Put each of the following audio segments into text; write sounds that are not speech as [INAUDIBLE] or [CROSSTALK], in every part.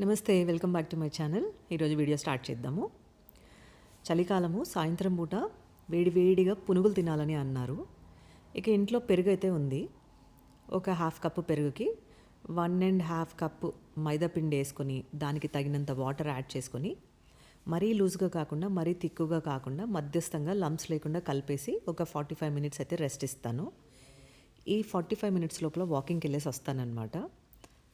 నమస్తే welcome back to my channel. ఈరోజు video start చేద్దాము. చలికాలము సాయంత్రం పూట వేడి వేడిగా పునుగులు తినాలని అన్నారు. ఇక ఇంట్లో పెరుగు అయితే ఉంది. ఒక half cup పెరుగుకి one and half cup maida పిండి వేసుకొని దానికి తగినంత వాటర్ యాడ్ చేసుకొని మరీ లూజ్గా కాకుండా మరీ తిక్కుగా కాకుండా మధ్యస్థంగా లంప్స్ లేకుండా కలిపేసి ఒక ఫార్టీ ఫైవ్ మినిట్స్ అయితే రెస్ట్ ఇస్తాను. ఈ ఫార్టీ ఫైవ్ మినిట్స్ లోపల వాకింగ్కి వెళ్ళేసి వస్తానన్నమాట.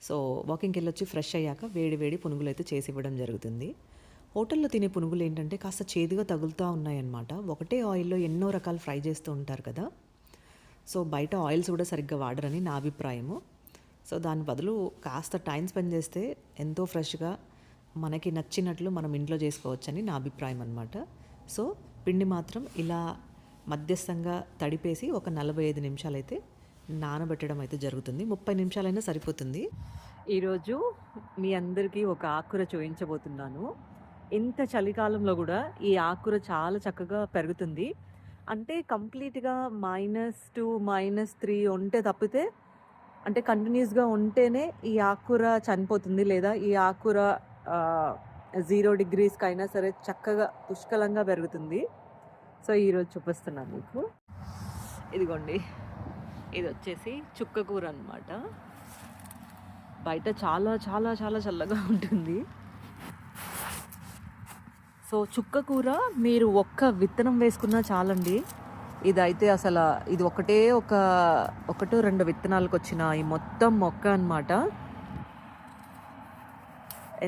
సో వాకింగ్కి వెళ్ళొచ్చి ఫ్రెష్ అయ్యాక వేడి వేడి పునుగులు అయితే చేసి ఇవ్వడం జరుగుతుంది. హోటల్లో తినే పునుగులు ఏంటంటే కాస్త చేదుగా తగులుతూ ఉన్నాయన్నమాట. ఒకటే ఆయిల్లో ఎన్నో రకాలు ఫ్రై చేస్తూ ఉంటారు కదా. సో బయట ఆయిల్స్ కూడా సరిగ్గా వాడరని నా అభిప్రాయము. సో దాని బదులు కాస్త టైం స్పెండ్ చేస్తే ఎంతో ఫ్రెష్గా మనకి నచ్చినట్లు మనం ఇంట్లో చేసుకోవచ్చని నా అభిప్రాయం అనమాట సో పిండి మాత్రం ఇలా మధ్యస్థంగా తడిపేసి ఒక నలభై ఐదు నిమిషాలైతే నానబెట్టడం అయితే జరుగుతుంది. ముప్పై నిమిషాలైనా సరిపోతుంది. ఈరోజు మీ అందరికీ ఒక ఆకుర చూపించబోతున్నాను ఇంత చలికాలంలో కూడా ఈ ఆకుర చాలా చక్కగా పెరుగుతుంది. అంటే కంప్లీట్గా మైనస్ టూ మైనస్ త్రీ ఉంటే తప్పితే అంటే కంటిన్యూస్గా ఉంటేనే ఈ ఆకుర చనిపోతుంది లేదా ఈ ఆకుర జీరో డిగ్రీస్కి అయినా సరే చక్కగా పుష్కలంగా పెరుగుతుంది. సో ఈరోజు చూపిస్తున్నాను మీకు. ఇదిగోండి. ఇది వచ్చేసి చుక్క కూర అనమాట బయట చాలా చాలా చాలా చల్లగా [LAUGHS] ఉంటుంది. సో చుక్క కూర మీరు ఒక్క విత్తనం వేసుకున్నా చాలండి. ఇదైతే అసలు ఇది ఒకటే ఒక ఒకటో రెండు విత్తనాలకు వచ్చిన ఈ మొత్తం మొక్క అన్నమాట.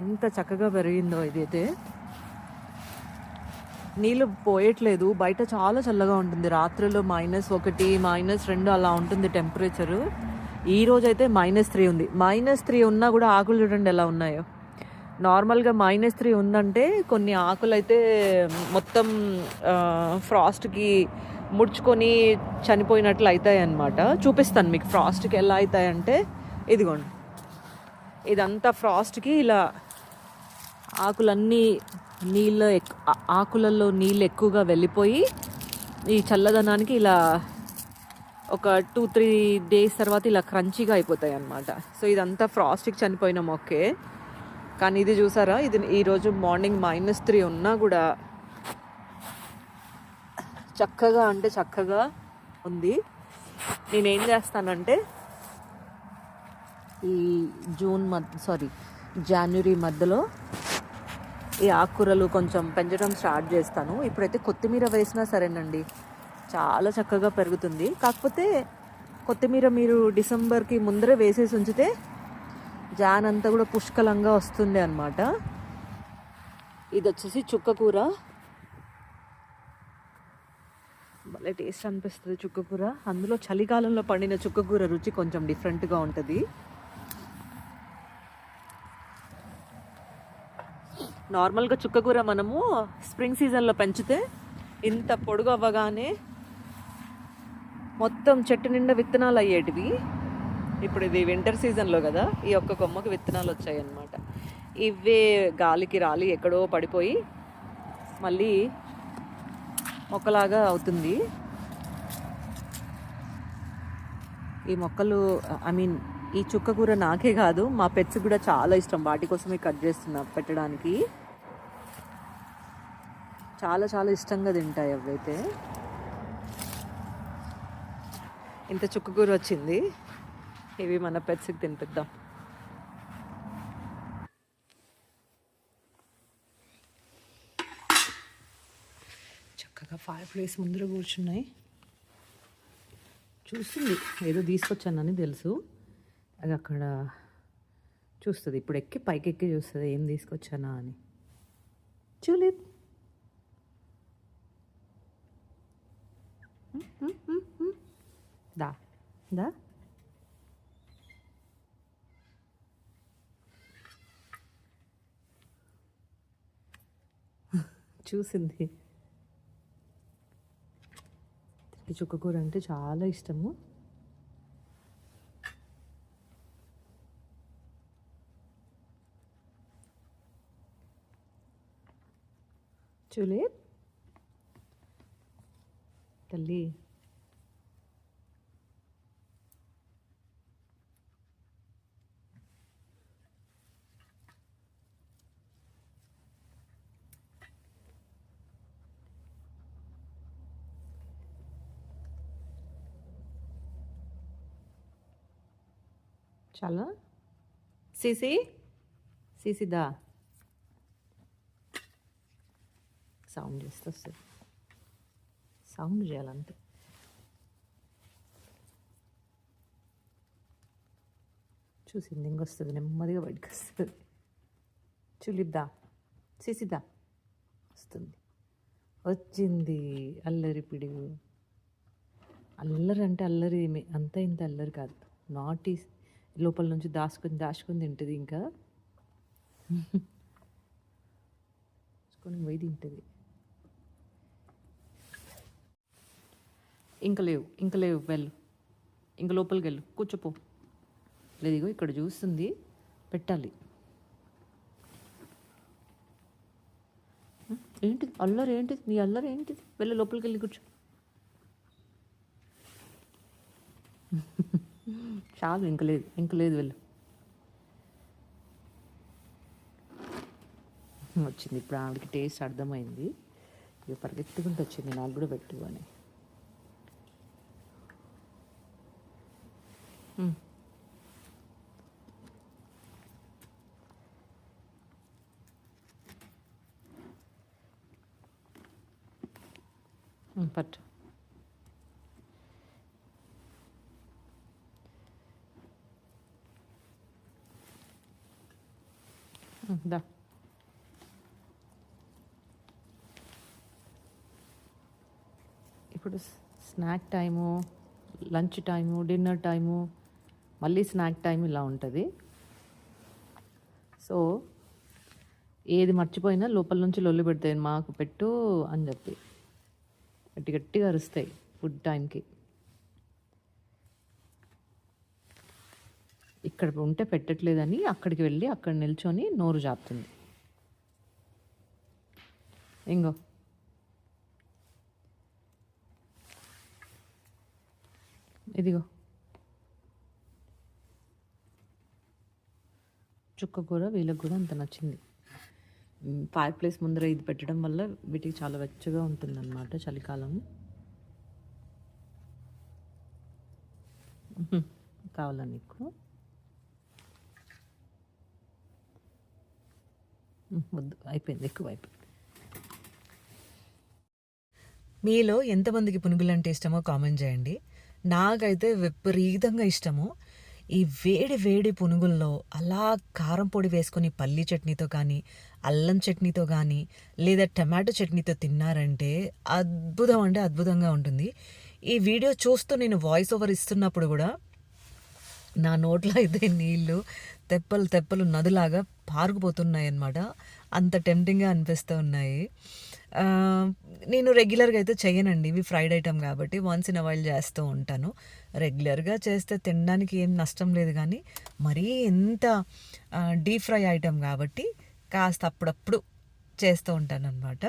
ఎంత చక్కగా పెరిగిందో ఇదైతే. నీళ్ళు పోయట్లేదు. బయట చాలా చల్లగా ఉంటుంది. రాత్రిలో మైనస్ ఒకటి మైనస్ రెండు అలా ఉంటుంది టెంపరేచరు ఈ రోజు అయితే మైనస్ త్రీ ఉంది. మైనస్ త్రీ ఉన్నా కూడా ఆకులు చూడండి ఎలా ఉన్నాయో. నార్మల్గా మైనస్ త్రీ ఉందంటే కొన్ని ఆకులు అయితే మొత్తం ఫ్రాస్ట్కి ముడుచుకొని చనిపోయినట్లు అవుతాయి అన్నమాట చూపిస్తాను మీకు ఫ్రాస్ట్కి ఎలా అవుతాయంటే ఇదిగోండి. ఇదంతా ఫ్రాస్ట్కి ఇలా ఆకులన్నీ నీళ్ళ ఎక్ ఆకులలో నీళ్ళు ఎక్కువగా వెళ్ళిపోయి ఈ చల్లదనానికి ఇలా ఒక టూ త్రీ డేస్ తర్వాత ఇలా క్రంచీగా అయిపోతాయి అన్నమాట. సో ఇదంతా ఫ్రాస్ట్కి చనిపోయిన మొక్కే కానీ ఇది చూసారా? ఇది ఈరోజు మార్నింగ్ మైనస్ త్రీ ఉన్నా కూడా చక్కగా అంటే చక్కగా ఉంది. నేనేం చేస్తానంటే ఈ జూన్ మధ్య సారీ జనవరి మధ్యలో ఈ ఆకుకూరలు కొంచెం పెంచడం స్టార్ట్ చేస్తాను. ఇప్పుడైతే కొత్తిమీర వేసినా సరేనండి. చాలా చక్కగా పెరుగుతుంది. కాకపోతే కొత్తిమీర మీరు డిసెంబర్కి ముందరే వేసేసి ఉంచితే జాన్ అంతా కూడా పుష్కలంగా వస్తుంది అనమాట ఇది వచ్చేసి చుక్క కూర. భలే టేస్ట్ అనిపిస్తుంది చుక్క కూర. అందులో చలికాలంలో పండిన చుక్క కూర రుచి కొంచెం డిఫరెంట్గా ఉంటుంది. నార్మల్గా చుక్కకూర మనము స్ప్రింగ్ సీజన్లో పెంచితే ఇంత పొడుగు అవ్వగానే మొత్తం చెట్టు నిండా విత్తనాలు అయ్యేటివి. ఇప్పుడు ఇది వింటర్ సీజన్లో కదా ఈ ఒక్క కొమ్మకి విత్తనాలు వచ్చాయి అన్నమాట ఇవే గాలికి రాలి ఎక్కడో పడిపోయి మళ్ళీ మొక్కలాగా అవుతుంది. ఈ మొక్కలు ఐ మీన్ ఈ చుక్క కూర నాకే కాదు మా పెట్స్ కూడా చాలా ఇష్టం. వాటి కోసమే కట్ చేస్తున్నా పెట్టడానికి. చాలా చాలా ఇష్టంగా తింటాయి అవైతే ఇంత చుక్కకూర వచ్చింది. ఇవి మన పెట్స్కి తినిపిద్దాం. చక్కగా ఫైవ్ ప్లేస్ ముందర కూర్చున్నాయి. చూస్తుంది. ఏదో తీసుకొచ్చానని తెలుసు. అది అక్కడ చూస్తుంది. ఇప్పుడు ఎక్కి పైకి ఎక్కి చూస్తుంది. ఏం తీసుకొచ్చానా అని. చూలేదు. దా దా [LAUGHS] చూసింది. తిరిగి చుక్క కూర అంటే చాలా ఇష్టము. చూలే. తల్లి. చాలా. సీసీ? సీసీదా సౌండ్ చేస్తే వస్తుంది. సౌండ్ చేయాలంతే. చూసింది ఇంకొస్తుంది నెమ్మదిగా బయటకు వస్తుంది. చూలిద్దా సీసిద్దా వస్తుంది. వచ్చింది అల్లరి పిడుగు. అల్లరి అంటే అల్లరి అంత ఇంత అల్లరి కాదు. నాటి లోపల నుంచి దాచుకొని దాచుకొని తింటుంది ఇంకా. దాచుకొని పోయి తింటుంది. ఇంకా లేవు ఇంకా లేవు వెళ్ళు. ఇంకా లోపలికి వెళ్ళు. కూర్చోపో. లేదిగో ఇక్కడ చూస్తుంది. పెట్టాలి. ఏంటిది? అల్లరి ఏంటిది? నీ అల్లరి ఏంటిది? వెళ్ళి లోపలికి వెళ్ళి కూర్చో. చాలు ఇంక లేదు ఇంక లేదు వెళ్ళు. వచ్చింది. ఇప్పుడు ఆవిడకి టేస్ట్ అర్థమైంది. ఇక పరిగెత్తుకుంటూ వచ్చింది. నాకు కూడా పెట్టు అని. పట్టు. Да. ఇప్పుడు snack time lunch time dinner time మళ్ళీ స్నాక్ టైం ఇలా ఉంటుంది. సో ఏది మర్చిపోయినా లోపల నుంచి లొల్లు పెడతాయి మాకు పెట్టు అని చెప్పి. గట్టి గట్టిగా అరుస్తాయి ఫుడ్ టైంకి ఇక్కడ ఉంటే పెట్టట్లేదని అక్కడికి వెళ్ళి అక్కడ నిల్చొని నోరు జాపుతుంది. ఇంగో. ఇదిగో. చుక్క కూర వీళ్ళకి కూడా అంత నచ్చింది. ఫైర్ ప్లేస్ ముందర ఇది పెట్టడం వల్ల వీటికి చాలా వెచ్చగా ఉంటుందన్నమాట చలికాలం. కావాలా నీకు? వద్దు అయిపోయింది ఎక్కువ అయిపోయింది మీలో ఎంతమందికి పునుగులు అంటే ఇష్టమో కామెంట్ చేయండి. నాకైతే విపరీతంగా ఇష్టము. ఈ వేడి వేడి పునుగుల్లో అలా కారం పొడి వేసుకొని పల్లీ చట్నీతో కానీ అల్లం చట్నీతో కానీ లేదా టమాటో చట్నీతో తిన్నారంటే అద్భుతం అంటే అద్భుతంగా ఉంటుంది. ఈ వీడియో చూస్తూ నేను వాయిస్ ఓవర్ ఇస్తున్నప్పుడు కూడా నా నోట్లో అయితే నీళ్ళు తెప్పలు తెప్పలు నదిలాగా పారుకుపోతున్నాయి అన్నమాట అంత టెంప్టింగ్గా అనిపిస్తూ ఉన్నాయి. నేను రెగ్యులర్గా అయితే చేయనండి ఇవి ఫ్రైడ్ ఐటమ్ కాబట్టి వన్స్ ఇన్ అవైల్ చేస్తూ ఉంటాను. రెగ్యులర్గా చేస్తే తినడానికి ఏం నష్టం లేదు కానీ మరీ ఎంత డీప్ ఫ్రై ఐటమ్ కాబట్టి కాస్త అప్పుడప్పుడు చేస్తూ ఉంటాను అనమాట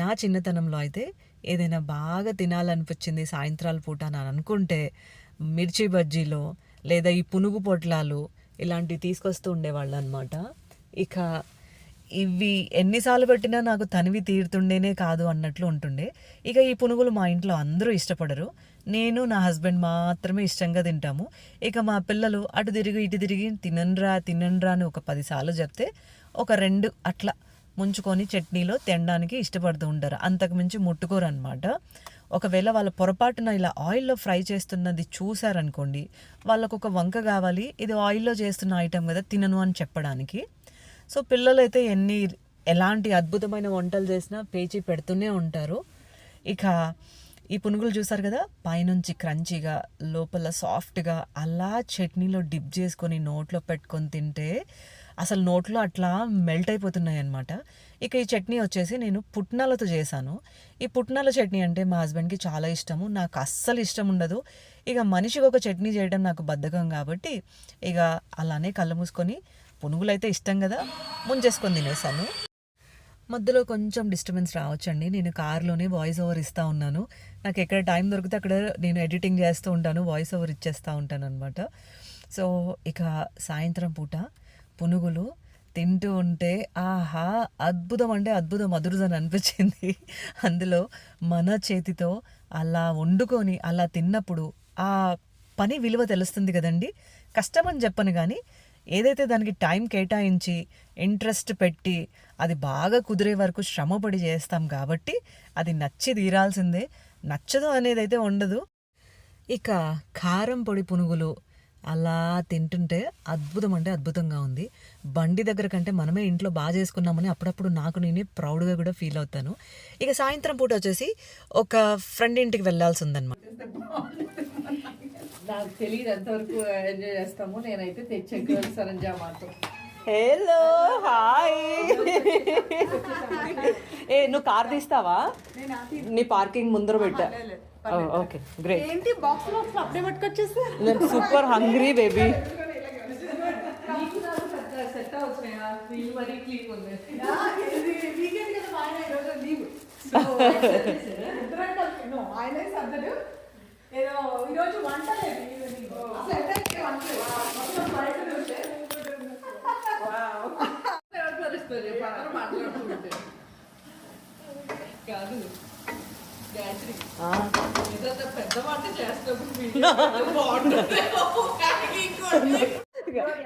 నా చిన్నతనంలో అయితే ఏదైనా బాగా తినాలనిపించింది సాయంత్రాల పూట అని అనుకుంటే మిర్చి బజ్జీలో లేదా ఈ పునుగు పొట్లాలు ఇలాంటివి తీసుకొస్తూ ఉండేవాళ్ళు అనమాట ఇక ఇవి ఎన్నిసార్లు పెట్టినా నాకు తనివి తీరుతుండేనే కాదు అన్నట్లు ఉంటుండే. ఇక ఈ పునుగులు మా ఇంట్లో అందరూ ఇష్టపడరు. నేను నా హస్బెండ్ మాత్రమే ఇష్టంగా తింటాము. ఇక మా పిల్లలు అటు తిరిగి ఇటు తిరిగి తిననరా తిననరా అని ఒక పదిసార్లు చెప్తే ఒక రెండు అట్లా ముంచుకొని చట్నీలో తినడానికి ఇష్టపడుతూ ఉంటారు. అంతకు మించి ముట్టుకోరు అనమాట ఒకవేళ వాళ్ళ పొరపాటున ఇలా ఆయిల్లో ఫ్రై చేస్తున్నది చూసారనుకోండి వాళ్ళకు ఒక వంక కావాలి ఇది ఆయిల్లో చేస్తున్న ఐటెం కదా తినను అని చెప్పడానికి. సో పిల్లలైతే ఎన్ని ఎలాంటి అద్భుతమైన వంటలు చేసినా పేచి పెడుతూనే ఉంటారు. ఇక ఈ పునుగులు చూసారు కదా పైనుంచి క్రంచీగా లోపల సాఫ్ట్గా అలా చట్నీలో డిప్ చేసుకొని నోట్లో పెట్టుకొని తింటే అసలు నోట్లో అట్లా మెల్ట్ అయిపోతున్నాయి అనమాట ఇక ఈ చట్నీ వచ్చేసి నేను పుట్నాలతో చేశాను. ఈ పుట్నాల చట్నీ అంటే మా హస్బెండ్కి చాలా ఇష్టము. నాకు అస్సలు ఇష్టం ఉండదు. ఇక మనిషికి ఒక చట్నీ చేయడం నాకు బద్ధకం కాబట్టి ఇక అలానే కళ్ళు మూసుకొని పునుగులు అయితే ఇష్టం కదా ముంచేసుకొని తినేసాను మధ్యలో కొంచెం డిస్టర్బెన్స్ రావచ్చండి. నేను కార్లోనే వాయిస్ ఓవర్ ఇస్తూ ఉన్నాను. నాకు ఎక్కడ టైం దొరికితే అక్కడ నేను ఎడిటింగ్ చేస్తూ ఉంటాను వాయిస్ ఓవర్ ఇచ్చేస్తూ ఉంటాను అనమాట సో ఇక సాయంత్రం పూట పునుగులు తింటూ ఉంటే ఆహా అద్భుతం అంటే అద్భుతం అదురుదని అనిపించింది. అందులో మన చేతితో అలా వండుకొని అలా తిన్నప్పుడు ఆ పని విలువ తెలుస్తుంది కదండి. కష్టం అని చెప్పను కానీ ఏదైతే దానికి టైం కేటాయించి ఇంట్రెస్ట్ పెట్టి అది బాగా కుదిరే వరకు శ్రమపడి చేస్తాం కాబట్టి అది నచ్చి తీరాల్సిందే. నచ్చదు అనేది అయితే ఉండదు. ఇక కారం పొడి పునుగులు అలా తింటుంటే అద్భుతం అంటే అద్భుతంగా ఉంది. బండి దగ్గర కంటే మనమే ఇంట్లో బాగా చేసుకున్నామని అప్పుడప్పుడు నాకు నేనే ప్రౌడ్గా కూడా ఫీల్ అవుతాను. ఇక సాయంత్రం పూట వచ్చేసి ఒక ఫ్రెండ్ ఇంటికి వెళ్ళాల్సి ఉందన్నమాట నాకు తెలియదు ఎంతవరకు ఎంజాయ్ చేస్తామో. నేనైతే తెచ్చే గర్ల్ సరంజామాతో హలో హాయ్ ఏ నువ్వు కార్ తీస్తావా? నీ పార్కింగ్ ముందర పెట్టా. ఓకే గ్రేట్ ఏంటి బాక్స్ బాక్స్ అప్పుడే పట్టుకొచ్చేస్తే నేను సూపర్ హంగ్రీ బేబీ కాదు.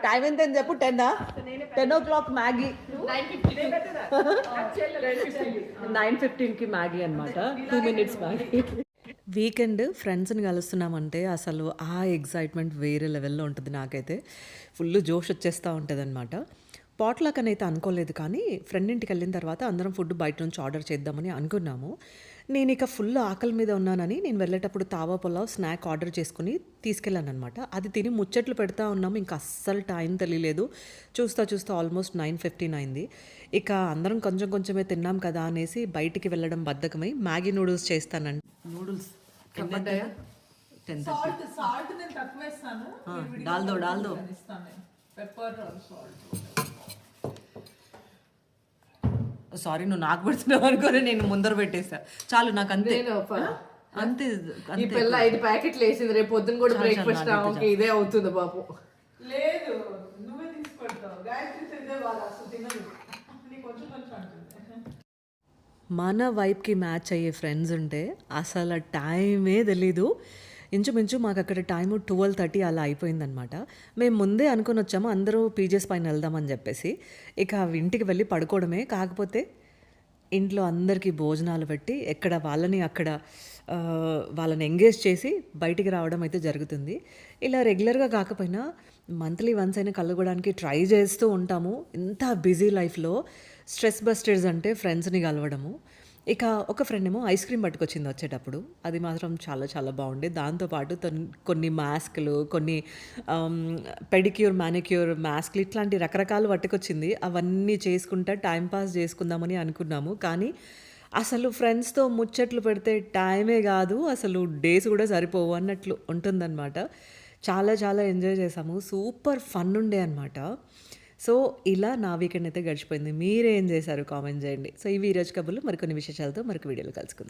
టైం ఎంత చెప్పు? Ten ten o'clock Maggi. Nine fifty nine ఫిఫ్టీన్కి Maggi అనమాట టూ మినిట్స్ మ్యాగీ. వీకెండ్ ఫ్రెండ్స్ని కలుస్తున్నామంటే అసలు ఆ ఎగ్జైట్మెంట్ వేరే లెవెల్లో ఉంటుంది నాకైతే. ఫుల్ జోష్ వచ్చేస్తూ ఉంటుంది అనమాట పాట్లాక్ అని అయితే అనుకోలేదు కానీ ఫ్రెండ్ ఇంటికి వెళ్ళిన తర్వాత అందరం ఫుడ్ బయట నుంచి ఆర్డర్ చేద్దామని అనుకున్నాము. నేను ఇక ఫుల్ ఆకలి మీద ఉన్నానని నేను వెళ్ళేటప్పుడు తావా పులావ్ స్నాక్ ఆర్డర్ చేసుకుని తీసుకెళ్ళాను అనమాట అది తిని ముచ్చట్లు పెడతా ఉన్నాము ఇంకా అస్సలు టైం తెలియలేదు. చూస్తా చూస్తా ఆల్మోస్ట్ నైన్ ఫిఫ్టీన్ అయింది. ఇక అందరం కొంచెం కొంచెమే తిన్నాం కదా అనేసి బయటికి వెళ్ళడం బద్ధకమై మ్యాగీ నూడిల్స్ చేస్తానండి. Noodles ten Dalda Dalda. Pepper salt sorry నువ్వు నాకు పెడుతున్నావు అనుకోని నేను ముందర పెట్టేసా చాలు నాకు అంతే. అంతే ఈ అంతే పిల్ల ఐదు ప్యాకెట్లు వేసింది రేపు పొద్దున కూడా బ్రేక్ఫాస్ట్ ఓకే ఇదే అవుతుంది బాబు. లేదు నువ్వే గాయత్రి కొంచెం కొంచెం అంటుంది. మన వైబ్కి మ్యాచ్ అయ్యే ఫ్రెండ్స్ ఉంటే అసలు టైమే తెలీదు. ఇంచుమించు మాకు అక్కడ టైం ట్వెల్వ్ థర్టీ అలా అయిపోయిందనమాట మేము ముందే అనుకుని వచ్చాము అందరూ పీజెస్ పైన వెళ్దామని చెప్పేసి. ఇక ఇంటికి వెళ్ళి పడుకోవడమే. కాకపోతే ఇంట్లో అందరికీ భోజనాలు పెట్టి ఎక్కడ వాళ్ళని అక్కడ వాళ్ళని ఎంగేజ్ చేసి బయటికి రావడం అయితే జరుగుతుంది. ఇలా రెగ్యులర్గా కాకపోయినా మంత్లీ వన్స్ అయినా కలగడానికి ట్రై చేస్తూ ఉంటాము. ఇంత బిజీ లైఫ్లో స్ట్రెస్ బస్టర్స్ అంటే ఫ్రెండ్స్ని కలవడము. ఇక ఒక ఫ్రెండ్ ఏమో ఐస్ క్రీమ్ పట్టుకొచ్చింది వచ్చేటప్పుడు. అది మాత్రం చాలా చాలా బాగుండే. దాంతోపాటు కొన్ని మాస్క్లు కొన్ని పెడిక్యూర్ మానిక్యూర్ మాస్క్లు ఇట్లాంటి రకరకాలు పట్టుకొచ్చింది. అవన్నీ చేసుకుంటా టైం పాస్ చేసుకుందామని అనుకున్నాము. కానీ అసలు ఫ్రెండ్స్తో ముచ్చట్లు పెడితే టైమే కాదు. అసలు డేస్ కూడా సరిపోవు అన్నట్లు ఉంటుందన్నమాట. చాలా చాలా ఎంజాయ్ చేసాము సూపర్ ఫన్ ఉండే అనమాట సో ఇలా నా వీకెండ్ అయితే గడిచిపోయింది. మీరేం చేశారు? కామెంట్ చేయండి. సో ఇవి ఈరోజు కబుర్లు మరికొన్ని విశేషాలతో మరొక వీడియోలో కలుసుకుందాం.